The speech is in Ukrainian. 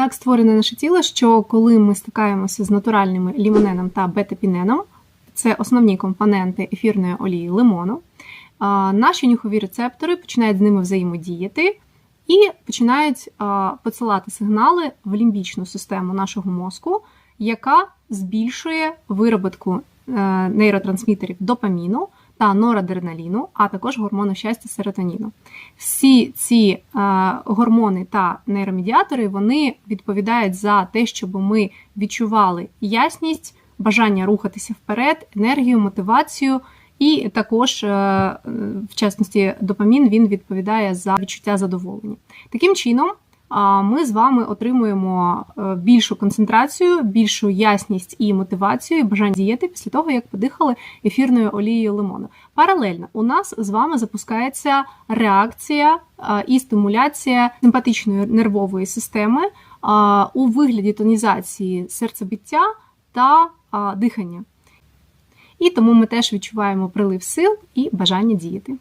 Так створене наше тіло, що коли ми стикаємося з натуральними лімоненом та бета-піненом, це основні компоненти ефірної олії лимону, наші нюхові рецептори починають з ними взаємодіяти і починають посилати сигнали в лімбічну систему нашого мозку, яка збільшує вироботку е, нейротрансмітерів допаміну та норадреналіну, а також гормону щастя серотоніну. Всі ці е, гормони та нейромедіатори вони відповідають за те, щоб ми відчували ясність, бажання рухатися вперед, енергію, мотивацію. І також, е, в частності, допамін він відповідає за відчуття задоволення. Таким чином, ми з вами отримуємо е, більшу концентрацію, більшу ясність і мотивацію, і бажання діяти після того, як подихали ефірною олією лимону. Паралельно у нас з вами запускається реакція і стимуляція симпатичної нервової системи у вигляді тонізації серцебиття та дихання. І тому ми теж відчуваємо прилив сил і бажання діяти.